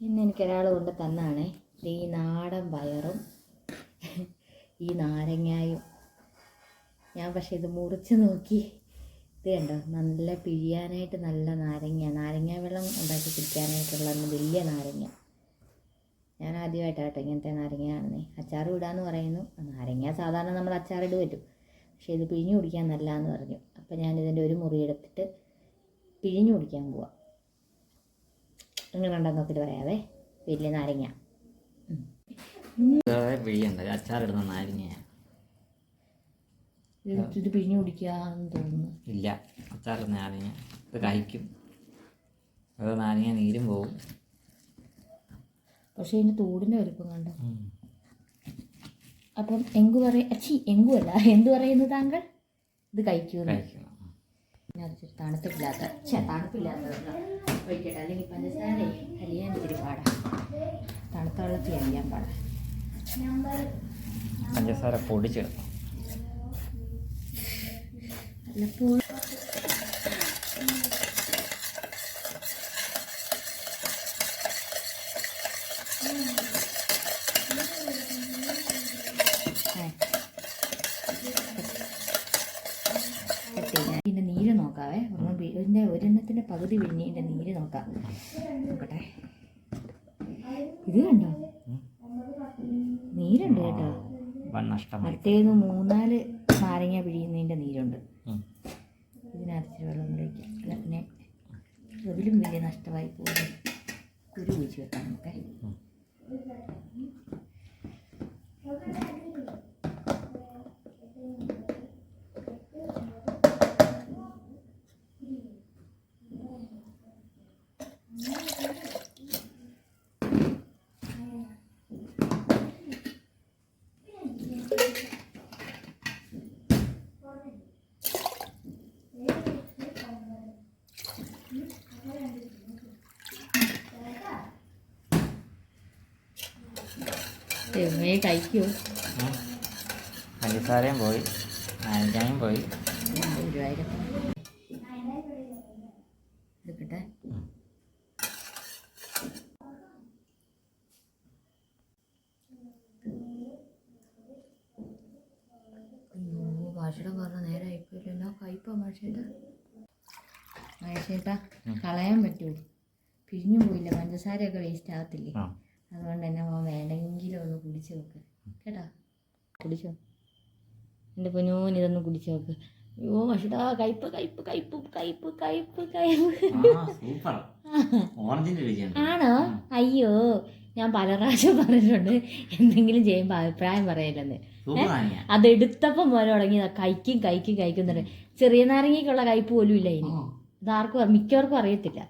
ഇന്ന് എനിക്കൊരാൾ കൊണ്ട് തന്നാണേ. ഈ നാടൻ പയറും ഈ നാരങ്ങായും. ഞാൻ പക്ഷേ ഇത് മുറിച്ച് നോക്കി. ഇത് കണ്ടോ? നല്ല പിഴിയാനായിട്ട് നല്ല നാരങ്ങ. നാരങ്ങ വെള്ളം ഉണ്ടാക്കി കുടിക്കാനായിട്ടുള്ള വലിയ നാരങ്ങ. ഞാൻ ആദ്യമായിട്ടാട്ടോ ഇങ്ങനത്തെ നാരങ്ങ കാണുന്നത് അച്ചാർ ഇടാന്ന് പറയുന്നു. നാരങ്ങ സാധാരണ നമ്മൾ അച്ചാറിട് പറ്റും. പക്ഷേ ഇത് പിഴിഞ്ഞു കുടിക്കാൻ നല്ലതെന്ന് പറഞ്ഞു. അപ്പോൾ ഞാൻ ഇതിന്റെ ഒരു മുറി എടുത്തിട്ട് പിഴിഞ്ഞു കുടിക്കാൻ പോവാം. എങ്ങനെ ഉണ്ടെന്ന് നോക്കിയിട്ട് പറയാവേ. വലിയ നാരങ്ങ. പിഴിയണ്ട. അച്ചാറിടുന്ന നാരങ്ങ ഇത് പിഴിഞ്ഞു കുടിക്കാന്ന് തോന്നുന്നു. ഇല്ല. അച്ചാറിടുന്ന നാരങ്ങ. ഇത് കഴിക്കും. അത് നാരങ്ങ നീരും പോവും. പക്ഷേ ഇതിന് തോടിന്റെ വലുപ്പം കണ്ടോ? അപ്പം എങ്കു പറയും അച്ചി എങ്കു അല്ല. എന്ത് പറയുന്നു താങ്കൾ? ഇത് കഴിക്കൂ കഴിക്കണം ഞാൻ തണുപ്പില്ലാത്ത ഛേ തണുപ്പില്ലാത്ത വെള്ളം ഒഴിക്കട്ടെ അല്ലെങ്കിൽ പഞ്ചസാരേ അലിയാൻ ഇത്തിരി പാടാ തണുത്ത വെള്ളത്തിൽ അലിയാൻ പാടാ പഞ്ചസാര പൊടിച്ചിടും വല്ലപ്പോഴും ആ. പകുതി ഇതിന്റെ നീര് നോക്കാം. നോക്കട്ടെ. ഇത് കണ്ടോ? നീരുണ്ട് കേട്ടോ. മറ്റേന്ന് മൂന്നാൽ നാരങ്ങ പിഴിയുന്നതിന്റെ നീരുണ്ട്. ഇതിനകത്ത് വെള്ളം കൂടി വയ്ക്കാം അല്ല പിന്നെ അതിലും വലിയ നഷ്ടമായി പോകും കുരു കുഴിച്ച് വെക്കാം നമുക്ക്. ദൈവമേ കഴിക്കൂ. പഞ്ചസാരയും പോയി. നാരങ്ങയും പോയി. എടുക്കട്ടെ ഭാഷയുടെ പറഞ്ഞ നേരെ ആയിപ്പോയില്ലല്ലോ കയ്പാ ഭാഷയുടെ ഭാഷേട്ടാ കളയാൻ പറ്റുമോ പിരിഞ്ഞു പോയില്ല? പഞ്ചസാരയൊക്കെ വേസ്റ്റ് ആകത്തില്ലേ ആ. അതുകൊണ്ട് തന്നെ വേണമെങ്കിൽ കുടിച്ച് നോക്ക്. കേട്ടോ? കുടിച്ചോ? എന്റെ പൊന്നോൻ ഇതൊന്ന് കുടിച്ച് നോക്ക്. അയ്യോ മഷിടാ കയ്പ് കയ്പ് കയ്പ് കയ്പ് കയ്പ് കയ്പ് ആണോ? അയ്യോ ഞാൻ പല പ്രാവശ്യം പറഞ്ഞിട്ടുണ്ട് എന്തെങ്കിലും ചെയ്യുമ്പോൾ അഭിപ്രായം പറയില്ലെന്ന്. അതെടുത്തപ്പം നാരങ്ങ അത് എടുത്തപ്പം പോലെ തുടങ്ങിയതാ കഴിക്കും കഴിക്കും കഴിക്കുന്നുണ്ട് ചെറിയ നാരങ്ങയ്ക്കുള്ള കയ്പ് പോലും ഇല്ല ഇനി. ഇതാർക്കും മിക്കവർക്കും അറിയത്തില്ല.